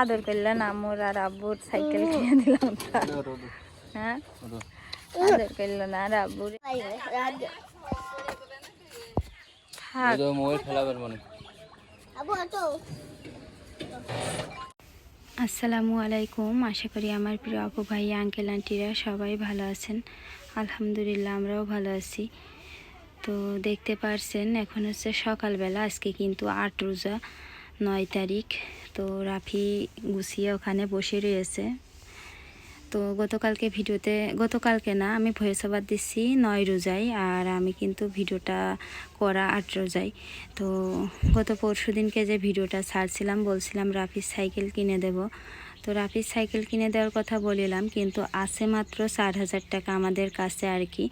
আদর করলে না মোর আর আব্বুর সাইকেল কিনে দিলাম। হ্যাঁ? আদর করল না আর আব্বুর। থাক। মোবাইল আসসালামু আলাইকুম। আশা করি আমার প্রিয় আপু ভাই, আঙ্কেল, আন্টিরা সবাই ভালো আছেন। আলহামদুলিল্লাহ, আমরাও ভালো আছি। তো দেখতে পারছেন, এখন হচ্ছে সকালবেলা, আজকে কিন্তু আট রোজা, নয় তারিখ। তো রাফি গুছিয়ে ওখানে বসে রয়েছে। তো গতকালকে ভিডিওতে, গতকালকে না আমি ভয়েস ওভার দিচ্ছি নয় রোজাই আর আমি কিন্তু ভিডিওটা করা আট রোজাই তো গত পরশু দিনকে যে ভিডিওটা ছাড়ছিলাম, বলছিলাম রাফির সাইকেল কিনে দেব। তো রাফির সাইকেল কিনে দেওয়ার কথা বলিলাম, কিন্তু আছে মাত্র চার হাজার টাকা আমাদের কাছে আর কি।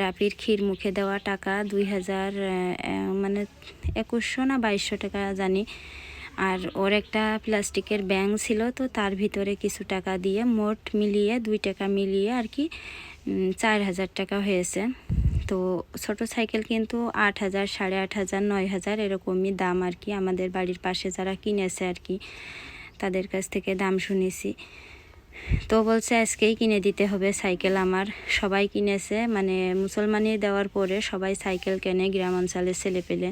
রাফির ক্ষীর মুখে দেওয়া টাকা দুই হাজার মানে একুশশো না বাইশশো টাকা জানি। আর ওর একটা প্লাস্টিকের ব্যাং ছিল, তো তার ভিতরে কিছু টাকা দিয়ে, মোট মিলিয়ে দুই টাকা মিলিয়ে আর কি চার হাজার টাকা হয়েছে। তো ছোট সাইকেল কিন্তু আট হাজার, সাড়ে আট হাজার, নয় হাজার এরকমই দাম আর কি আমাদের বাড়ির পাশে যারা কিনেছে আর কি, তাদের কাছ থেকে দাম শুনেছি। তো বলছে, আজকেই কিনে দিতে হবে সাইকেল আমার। সবাই কিনেছে মানে মুসলমানি দেওয়ার পরে সবাই সাইকেল কেনে গ্রাম অঞ্চলের ছেলে পেলে।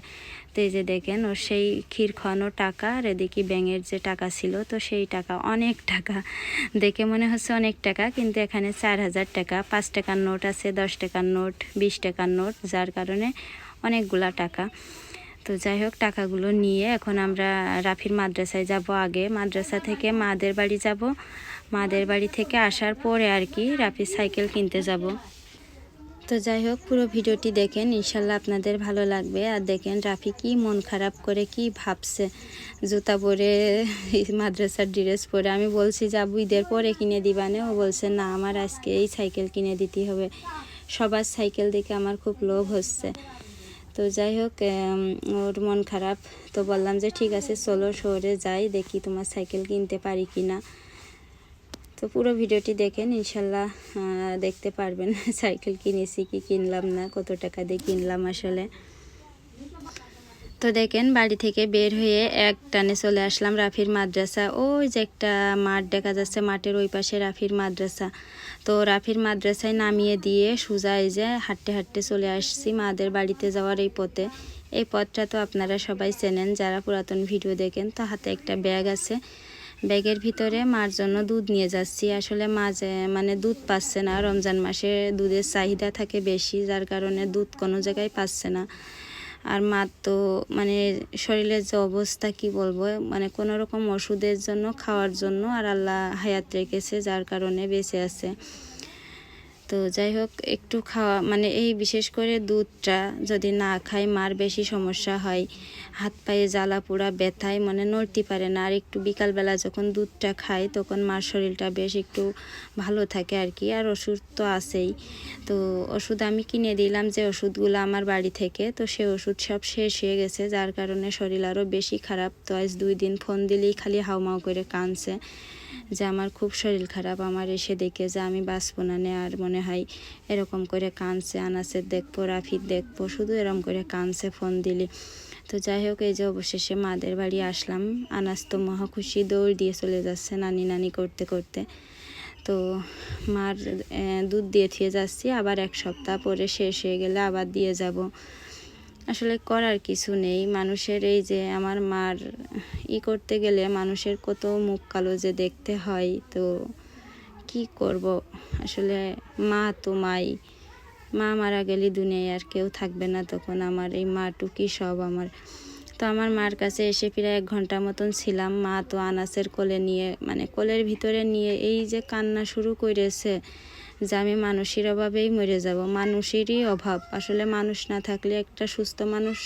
তো এই যে দেখেন, ওর সেই ক্ষীর খাওয়ানো টাকা আর এদিকে ব্যাঙের যে টাকা ছিল, তো সেই টাকা, অনেক টাকা। দেখে মনে হচ্ছে অনেক টাকা, কিন্তু এখানে চার হাজার টাকা, পাঁচ টাকার নোট আছে, দশ টাকার নোট, বিশ টাকার নোট, যার কারণে অনেকগুলা টাকা। তো যাই হোক, টাকাগুলো নিয়ে এখন আমরা রাফির মাদ্রাসায় যাব আগে। মাদ্রাসা থেকে মাদের বাড়ি যাব। মাদের বাড়ি থেকে আসার পরে আর কি রাফির সাইকেল কিনতে যাব। তো যাই হোক, পুরো ভিডিওটি দেখেন, ইনশাল্লাহ আপনাদের ভালো লাগবে। আর দেখেন রাফি কি মন খারাপ করে কি ভাবছে। জুতা পরে, মাদ্রাসার ড্রেস পরে। আমি বলছি যাব ঈদের পরে কিনে দিবানে ও বলছে, না, আমার আজকে এই সাইকেল কিনে দিতে হবে। সবার সাইকেল দেখে আমার খুব লোভ হচ্ছে। তো যাই হোক ওর মন খারাপ। তো বললাম যে, ঠিক আছে, চলো শহরে যাই, দেখি তোমার সাইকেল কিনতে পারি কি না তো পুরো ভিডিওটি দেখেন, ইনশাল্লাহ দেখতে পারবেন সাইকেল কিনেছি, কি কিনলাম না, কত টাকা দিয়ে কিনলাম আসলে। তো দেখেন, বাড়ি থেকে বের হয়ে এক টানে চলে আসলাম রাফির মাদ্রাসা। ওই যে একটা মাঠ দেখা যাচ্ছে, মাঠের ওই পাশে রাফির মাদ্রাসা। তো রাফির মাদ্রাসায় নামিয়ে দিয়ে সোজা এই যে হাঁটতে হাঁটতে চলে আসছি মাদের বাড়িতে যাওয়ার এই পথে। এই পথটা তো আপনারা সবাই চেনেন, যারা পুরাতন ভিডিও দেখেন, তো হাতে একটা ব্যাগ আছে। ব্যাগের ভিতরে মার জন্য দুধ নিয়ে যাচ্ছি। আসলে মাঝে মানে দুধ পাচ্ছে না। রমজান মাসে দুধের চাহিদা থাকে বেশি, যার কারণে দুধ কোনো জায়গায় পাচ্ছে না। আর মা তো মানে শরীরের যে অবস্থা, কি বলব মানে কোনো রকম ওষুধের জন্য, খাওয়ার জন্য আর আল্লাহ হায়াত রেখেছে, যার কারণে বেঁচে আছে। তো যাই হোক, একটু খাওয়া মানে এই বিশেষ করে দুধটা যদি না খাই, মার বেশি সমস্যা হয়। হাত পায়ে জ্বালা পোড়া ব্যথায় মানে নড়তে পারে না। আর একটু বিকালবেলা যখন দুধটা খাই, তখন মার শরীরটা বেশ একটু ভালো থাকে আর কি। আর ওষুধ তো আছেই। তো ওষুধ আমি কিনে দিলাম যে ওষুধগুলো আমার বাড়ি থেকে, তো সে ওষুধ সব শেষ হয়ে গেছে। যার কারণে শরীর আরও বেশি খারাপ। তো আজ দুই দিন ফোন দিলেই খালি হাউমাউ করে কাঁদছে। যে আমার খুব শরীর খারাপ, আমার এসে দেখে যে আমি বাঁচবো না আর মনে হয় এরকম করে কাঁদছে, আনাসের দেখব, রাফির দেখব, শুধু এরকম করে কাঁদছে ফোন দিলে। তো যাই হোক, এই যে অবশেষে মাদের বাড়ি আসলাম। আনাস তো মহা খুশি, দৌড় দিয়ে চলে যাচ্ছে নানি নানি করতে করতে। তো মার দুধ দিয়ে থিয়ে যাচ্ছি, আবার এক সপ্তাহ পরে শেষ হয়ে গেলে আবার দিয়ে যাব। আসলে করার কিছু নেই। মানুষের এই যে আমার মার ই করতে গেলে মানুষের কত মুখ কালো যে দেখতে হয়, তো কি করব? আসলে মা তো মাই। মা মারা গেলে দুনিয়ায় আর কেউ থাকবে না তখন। আমার এই মাটুকি সব আমার। তো আমার মার কাছে এসে প্রায় এক ঘণ্টা মতন ছিলাম। মা তো আনাসের কোলে নিয়ে মানে কোলের ভিতরে নিয়ে এই যে কান্না শুরু করেছে যে আমি মানুষের অভাবেই মরে যাব, মানুষেরই অভাব। আসলে মানুষ না থাকলে একটা সুস্থ মানুষ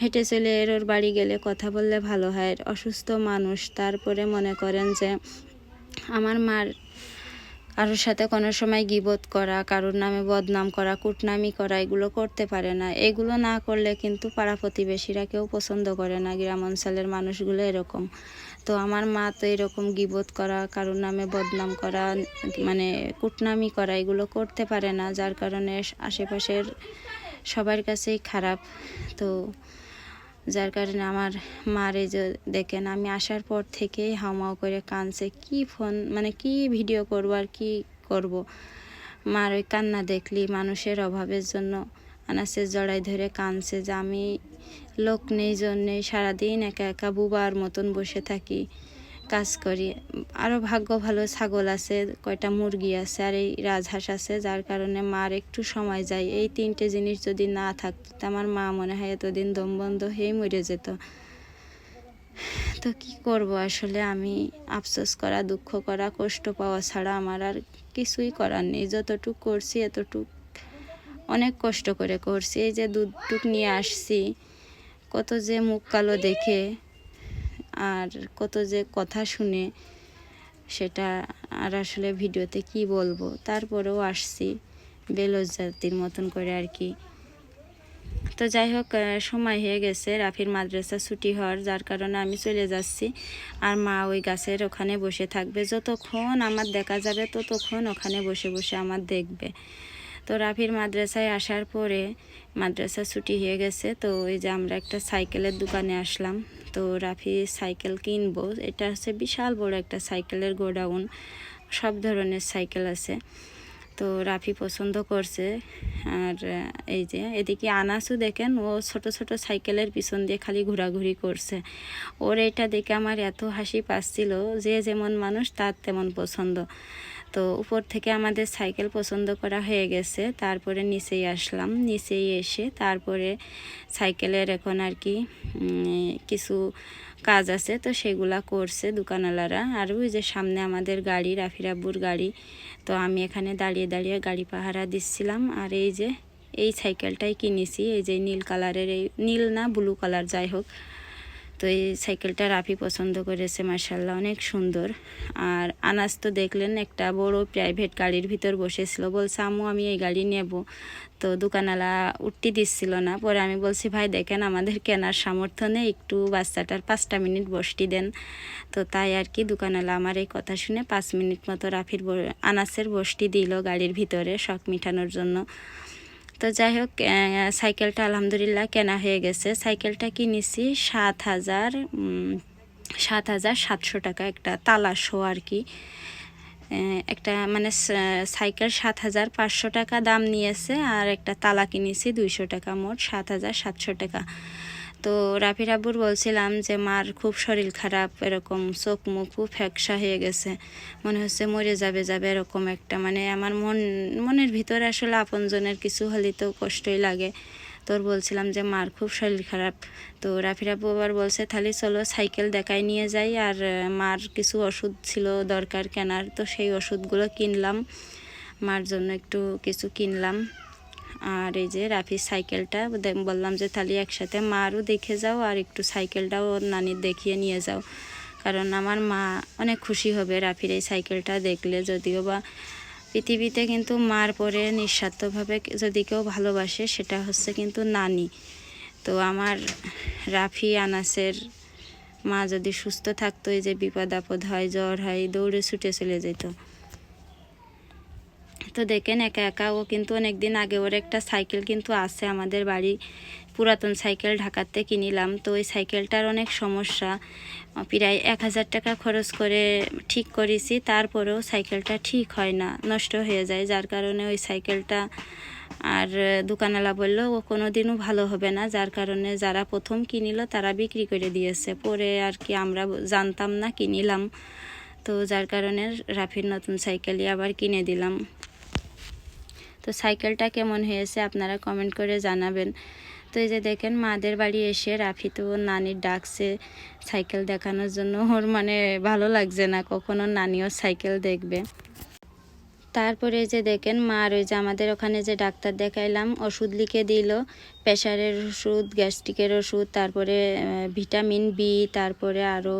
হেঁটে চলে এর, ওর বাড়ি গেলে কথা বললে ভালো হয়। অসুস্থ মানুষ, তারপরে মনে করেন যে আমার মার কারোর সাথে কোনো সময় গিবত করা, কারোর নামে বদনাম করা, কুটনামি করা, এগুলো করতে পারে না। এগুলো না করলে কিন্তু পাড়া প্রতিবেশীরা কেউ পছন্দ করে না। গ্রাম অঞ্চলের মানুষগুলো এরকম। তো আমার মা তো এরকম গিবত করা, কারোর নামে বদনাম করা মানে কুটনামি করা, এগুলো করতে পারে না, যার কারণে আশেপাশের সবার কাছেই খারাপ। তো যার কারণে আমার মার যে দেখেন, আমি আসার পর থেকেই হাওমাও করে কানছে কি ফোন মানে কি ভিডিও করব আর কি করব? মার ওই কান্না দেখলি মানুষের অভাবের জন্য। আনাসের জড়াই ধরে কানছে যে আমি লোক নেই জন্যে সারাদিন একা একা বুবার মতন বসে থাকি, কাজ করি। আরও ভাগ্য ভালো ছাগল আছে, কয়টা মুরগি আছে আর এই রাজহাঁস আছে, যার কারণে মার একটু সময় যায়। এই তিনটে জিনিস যদি না থাকতো, তো আমার মা মনে হয় এতদিন দম বন্ধ হয়েই মরে যেত। তো কি করব আসলে? আমি আফসোস করা, দুঃখ করা, কষ্ট পাওয়া ছাড়া আমার আর কিছুই করার নেই। যতটুক করছি, এতটুক অনেক কষ্ট করে করছি। এই যে দুধটুক নিয়ে আসছি, কত যে মুখ কালো দেখে আর কত যে কথা শুনে সেটা আর আসলে ভিডিওতে কি বলব? তারপরেও আসছি বেলজ জাতির মতন করে আর কি। তো যাই হোক সময় হয়ে গেছে, রাফির মাদ্রাসা ছুটি হওয়ার, যার কারণে আমি চলে যাচ্ছি। আর মা ওই গাছের ওখানে বসে থাকবে। যতক্ষণ আমার দেখা যাবে, ততক্ষণ ওখানে বসে বসে আমার দেখবে। তো রাফির মাদ্রাসায় আসার পরে মাদ্রাসা ছুটি হয়ে গেছে। তো ওই যে আমরা একটা সাইকেলের দোকানে আসলাম। তো রাফি সাইকেল কিনবো। এটা হচ্ছে বিশাল বড় একটা সাইকেলের গোডাউন। সব ধরনের সাইকেল আছে। তো রাফি পছন্দ করছে। আর এই যে, এদিকে আনাসও দেখেন, ও ছোট ছোট সাইকেলের পিছন দিয়ে খালি ঘোরাঘুরি করছে। ওর এটা দেখে আমার এত হাসি পাচ্ছিল, যে যেমন মানুষ, তার তেমন পছন্দ। তো উপর থেকে আমাদের সাইকেল পছন্দ করা হয়ে গেছে, তারপরে নিচেই আসলাম। নিচেই এসে তারপরে সাইকেলের এখন আর কি কিছু কাজ আছে, তো সেগুলা করছে দোকানওয়ালারা। আর ওই যে সামনে আমাদের গাড়ি রাফিরাব্বুর গাড়ি, তো আমি এখানে দাঁড়িয়ে দাঁড়িয়ে গাড়ি পাহারা দিচ্ছিলাম। আর এই যে, এই সাইকেলটাই কিনেছি, এই যে নীল কালারের এই, নীল না, ব্লু কালার, যাই হোক। তো এই সাইকেলটা রাফি পছন্দ করেছে মার্শাল্লাহ অনেক সুন্দর। আর আনাজ তো দেখলেন একটা বড় প্রাইভেট গাড়ির ভিতর বসেছিল, বলছে, আম্মু, আমি এই গাড়ি নেব। তো দোকানওয়ালা উঠতে দিচ্ছিল না। পরে আমি বলছি, ভাই, দেখেন, আমাদের কেনার সামর্থ্য নেই, একটু বাচ্চাটার পাঁচটা মিনিট বসটি দেন। তো তাই আর কি দোকানওয়ালা আমার এই কথা শুনে পাঁচ মিনিট মতো রাফির আনাসের বসটি দিল গাড়ির ভিতরে শখ মিটানোর জন্য। তো যাই হোক সাইকেলটা আলহামদুলিল্লাহ কেনা হয়ে গেছে। সাইকেলটা কিনেছি সাত হাজার সাত হাজার সাতশো টাকা একটা তালা শো আর কি। একটা মানে সাইকেল সাত হাজার পাঁচশো টাকা দাম নিয়েছে আর একটা তালা কিনেছি দুইশো টাকা মোট সাত হাজার সাতশো টাকা। তো রাফি রাব্বুর বলছিলাম যে, মার খুব শরীর খারাপ, এরকম চোখ মুখ খুব ফ্যাকসা হয়ে গেছে। মনে হচ্ছে মরে যাবে যাবে, এরকম একটা। মানে আমার মন, মনের ভিতরে আসলে আপনজনের কিছু হলে তো কষ্টই লাগে। তোর বলছিলাম যে, মার খুব শরীর খারাপ। তো রাফি রাব্বু আবার বলছে, তাহলে চলো সাইকেল দেখাই নিয়ে যাই, আর মার কিছু ওষুধ ছিল দরকার কেনার, তো সেই ওষুধগুলো কিনলাম। মার জন্য একটু কিছু কিনলাম। আর এই যে রাফির সাইকেলটা বললাম যে তাহলে একসাথে, মারও দেখে যাও আর একটু সাইকেলটাও ওর নানির দেখিয়ে নিয়ে যাও। কারণ আমার মা অনেক খুশি হবে রাফির এই সাইকেলটা দেখলে, যদিও বা পৃথিবীতে কিন্তু মার পরে নিঃস্বার্থভাবে যদি কেউ ভালোবাসে, সেটা হচ্ছে কিন্তু নানি। তো আমার রাফি, আনাসের মা যদি সুস্থ থাকতো, এই যে বিপদ আপদ হয়, জ্বর হয়, দৌড়ে ছুটে চলে যেত। তো দেখেন একা একা ও কিন্তু অনেক দিন আগে ওর একটা সাইকেল কিন্তু আছে আমাদের বাড়ি পুরাতন সাইকেল ঢাকাতে কিনিলাম। তো ওই সাইকেলটার অনেক সমস্যা। প্রায় এক হাজার টাকা খরচ করে ঠিক করেছি, তারপরেও সাইকেলটা ঠিক হয় না, নষ্ট হয়ে যায়। যার কারণে ওই সাইকেলটা আর দোকানওয়ালা বলল, ও কোনো দিনও ভালো হবে না। যার কারণে যারা প্রথম কিনিল তারা বিক্রি করে দিয়েছে। পরে আর কি আমরা জানতাম না, কিনিলাম। তো যার কারণে রাফির নতুন সাইকেলই আবার কিনে দিলাম। তো সাইকেলটা কেমন হয়েছে আপনারা কমেন্ট করে জানাবেন। তো এই যে দেখেন, মাদের বাড়ি এসে রাফি তো নানির ডাকছে সাইকেল দেখানোর জন্য। ওর মানে ভালো লাগছে না, কখনো নানিও সাইকেল দেখবে। তারপরে যে দেখেন মার ওই যে আমাদের ওখানে যে ডাক্তার দেখাইলাম, ওষুধ লিখে দিল প্রেশারের ওষুধ, গ্যাস্ট্রিকের ওষুধ, তারপরে ভিটামিন বি তারপরে আরও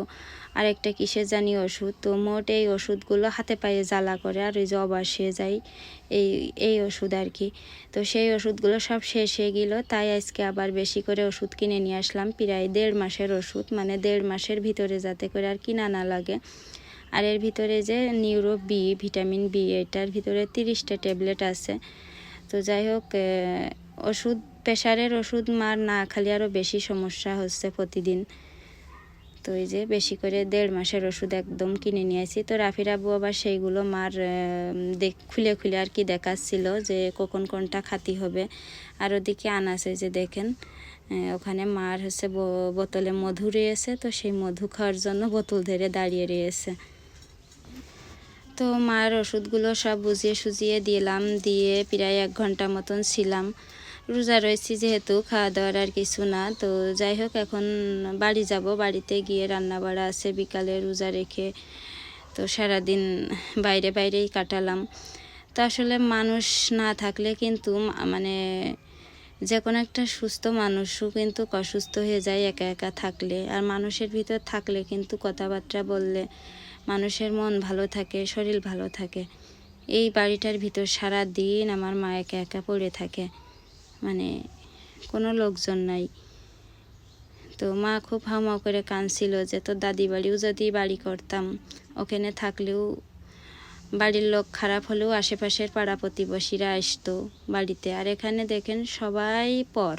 আরেকটা কিসের জানি ওষুধ। তো মোট এই ওষুধগুলো হাতে পায়ে জ্বালা করে আর ওই যে অবাস যায় এই এই ওষুধ আর কি। তো সেই ওষুধগুলো সব শেষ হয়ে গেল, তাই আজকে আবার বেশি করে ওষুধ কিনে নিয়ে আসলাম, প্রায় দেড় মাসের ওষুধ মানে দেড় মাসের ভিতরে যাতে করে আর কিনা না লাগে। আর এর ভিতরে যে নিউরো বি, ভিটামিন বি, এটার ভিতরে তিরিশটা ট্যাবলেট আছে। তো যাই হোক ওষুধ প্রেশারের ওষুধ মার না খালি আরও বেশি সমস্যা হচ্ছে প্রতিদিন। তো এই যে বেশি করে দেড় মাসের ওষুধ একদম কিনে নিয়ে আসি। তো রাফির আবু আবার সেইগুলো মার দেখ, খুলে খুলে আর কি দেখাচ্ছিল যে কখন কোনটা খাতি হবে। আর ওদিকে আনাসে যে দেখেন ওখানে মার হচ্ছে বোতলে মধু রয়েছে, তো সেই মধু খাওয়ার জন্য বোতল ধরে দাঁড়িয়ে রয়েছে। তো মার ওষুধগুলো সব বুঝিয়ে সুজিয়ে দিলাম, দিয়ে প্রায় এক ঘণ্টা মতন ছিলাম। রোজা রয়েছি যেহেতু খাওয়া দাওয়ার আর কিছু না। তো যাই হোক, এখন বাড়ি যাব। বাড়িতে গিয়ে রান্না বাড়া আছে, বিকালে রোজা রেখে তো সারাদিন বাইরে বাইরেই কাটালাম। তো আসলে মানুষ না থাকলে কিন্তু মানে যে কোনো একটা সুস্থ মানুষও কিন্তু অসুস্থ হয়ে যায় একা একা থাকলে। আর মানুষের ভিতর থাকলে কিন্তু কথাবার্তা বললে মানুষের মন ভালো থাকে, শরীর ভালো থাকে। এই বাড়িটার ভিতর সারা দিন আমার মা একা একা পড়ে থাকে। মানে কোনো লোকজন নাই। তো মা খুব হাউমাউ করে কাঁদছিল যে তোর দাদি বাড়িও যদি বাড়ি করতাম, ওখানে থাকলেও বাড়ির লোক খারাপ হলেও আশেপাশের পাড়া প্রতিবেশীরা আসতো বাড়িতে। আর এখানে দেখেন সবাই পর।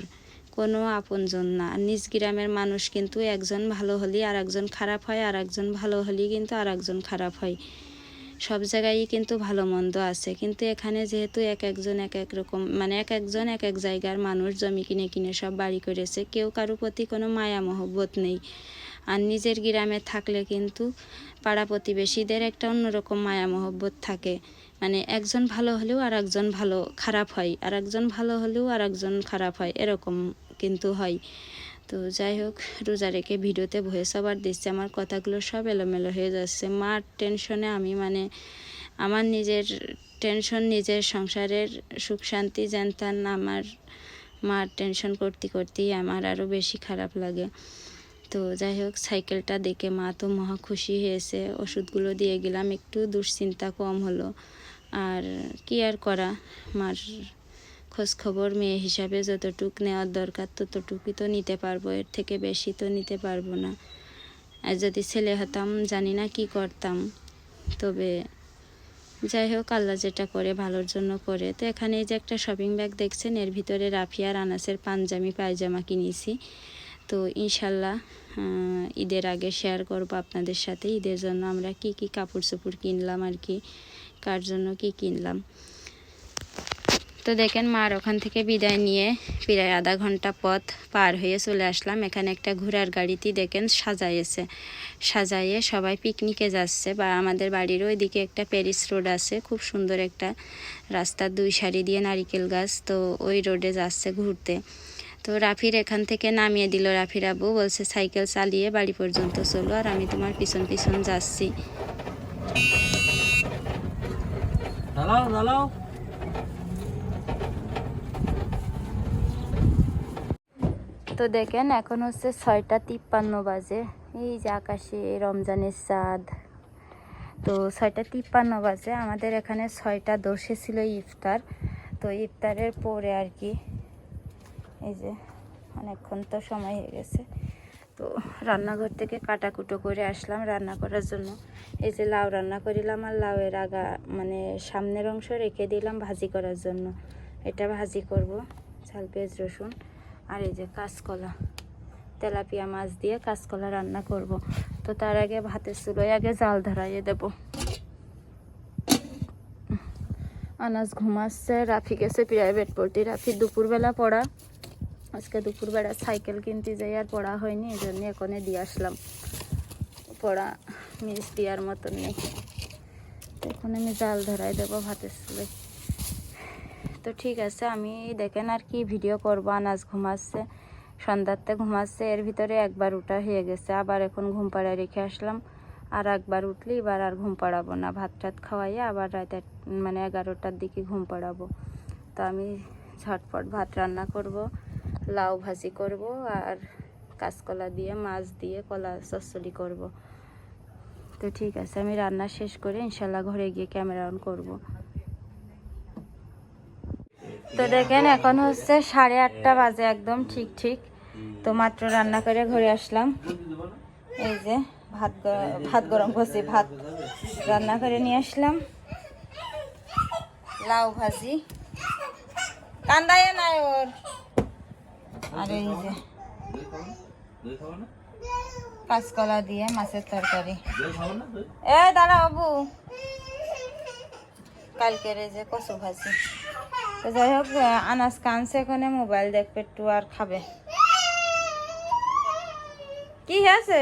কোনো আপনজন না। নিজ গ্রামের মানুষ কিন্তু একজন ভালো হলেই আর একজন খারাপ হয় আর একজন ভালো হলেই কিন্তু আর একজন খারাপ হয়। সব জায়গায়ই কিন্তু ভালো মন্দ আছে। কিন্তু এখানে যেহেতু এক একজন এক এক রকম মানে এক একজন এক এক জায়গার মানুষ জমি কিনে কিনে সব বাড়ি করেছে, কেউ কারও প্রতি কোনো মায়া মহব্বত নেই। আর নিজের গ্রামে থাকলে কিন্তু পাড়া প্রতিবেশীদের একটা অন্যরকম মায়া মহব্বত থাকে। মানে একজন ভালো হলেও আর একজন ভালো, খারাপ হয় আর একজন ভালো হলেও আর একজন খারাপ হয়, এরকম কিন্তু হয়। তো যাই হোক রোজা রেখে ভিডিওতে ভয়েস ওভার দিচ্ছে, আমার কথাগুলো সব এলোমেলো হয়ে যাচ্ছে। মার টেনশনে আমি মানে আমার নিজের টেনশন, নিজের সংসারের সুখ শান্তি জানতাম আমার মার টেনশন করতে করতেই আমার আরও বেশি খারাপ লাগে। তো যাই হোক, সাইকেলটা দেখে মা তো মহা খুশি হয়েছে। ওষুধগুলো দিয়ে গেলাম, একটু দুশ্চিন্তা কম হলো। আর কি আর করা? মার খোঁজ খবর মেয়ে হিসাবে যতটুক নেওয়ার দরকার ততটুকুই তো নিতে পারব। এর থেকে বেশি তো নিতে পারব না। আর যদি ছেলে হতাম, জানি না কি করতাম। তবে যাই হোক, আল্লাহ যেটা করে, ভালোর জন্য করে। তো এখানে এই যে একটা শপিং ব্যাগ দেখছেন, এর ভিতরে রাফিয়ার আনাসের পাঞ্জামি, পায়জামা কিনেছি। তো ইনশাল্লাহ ঈদের আগে শেয়ার করব আপনাদের সাথে। ঈদের জন্য আমরা কি কি কাপড় চোপড় কিনলাম আর কি, কার জন্য কি কিনলাম। তো দেখেন মার ওখান থেকে বিদায় নিয়ে প্রায় আধা ঘণ্টা পথ পার হয়ে চলে আসলাম। এখানে একটা ঘোড়ার গাড়িতে দেখেন সাজাইয়েছে। সাজাইয়ে সবাই পিকনিকে যাচ্ছে বা আমাদের বাড়ির ওইদিকে একটা প্যারিস রোড আছে, খুব সুন্দর একটা রাস্তার দুই সারি দিয়ে নারিকেল গাছ, তো ওই রোডে যাচ্ছে ঘুরতে। তো রাফির এখান থেকে নামিয়ে দিল রাফির আব্বু, বলছে, সাইকেল চালিয়ে বাড়ি পর্যন্ত চলো আর আমি তোমার পিছন পিছন যাচ্ছি। দাঁড়াও দাঁড়াও। তো দেখেন, এখন হচ্ছে ছয়টা তিপ্পান্ন বাজে। এই যে আকাশে রমজানের চাঁদ। তো ছয়টা তিপ্পান্ন বাজে। আমাদের এখানে ছয়টা দশে ছিল ইফতার। তো ইফতারের পরে আর কি এই যে অনেকক্ষণ তো সময় হয়ে গেছে। তো রান্নাঘর থেকে কাটাকুটো করে আসলাম রান্না করার জন্য। এই যে লাউ রান্না করিলাম আর লাউয়ের আগা মানে সামনের অংশ রেখে দিলাম ভাজি করার জন্য। এটা ভাজি করব, ঝাল, পেঁয়াজ, রসুন। আর এই যে কাঁচকলা, তেলাপিয়া মাছ দিয়ে কাঁচকলা রান্না করব। তো তার আগে ভাতের চুলোয় আগে জাল ধরাইয়ে দেব। আনাজ ঘুমাচ্ছে, রাফি গেছে প্রাইভেট পড়তে। রাফি দুপুরবেলা পড়া। আজকে দুপুরবেলা সাইকেল কিনতে যাই আর পড়া হয়নি, এই জন্য এখানে দিয়ে আসলাম। পড়া মিস দেওয়ার মতন নেই। এখন আমি জাল ধরাই দেবো ভাতের চুলোয়। তো ঠিক আছে, আমি দেখেন আর কি ভিডিও করব, আনাজ ঘুমাচ্ছে সন্ধ্যাতে ঘুমাচ্ছে, এর ভিতরে একবার উঠা হয়ে গেছে, আবার এখন ঘুম পাড়ায় রেখে আসলাম, আর একবার উঠলে এবার আর ঘুম পাড়াবো না, ভাত টাত খাওয়াইয়া আবার রাত মানে এগারোটার দিকে ঘুম পাড়াবো, তো আমি ঝটপট ভাত রান্না করব, লাউ ভাজি করব, আর কাঁচকলা দিয়ে, মাছ দিয়ে, কলা চচ্চড়ি করব, তো ঠিক আছে, আমি রান্না শেষ করে ইনশাল্লাহ ঘরে গিয়ে ক্যামেরা অন করব। তো দেখেন এখন হচ্ছে সাড়ে আটটা বাজে একদম ঠিক ঠিক। তো মাত্র রান্না করে ঘরে আসলাম। এই যে ভাত ভাত গরম করছি ভাত রান্না করে নিয়ে আসলাম। লাউ ভাজি। কান্দায় নাই ওর। আর এই যে কাঁচকলা দিয়ে মাছের তরকারি। এ দাঁড়া বাবু কালকের এই যে কচু ভাজি। তো যাই হোক আনাজ কানছে এখানে মোবাইল দেখবে একটু আর খাবে। কি আছে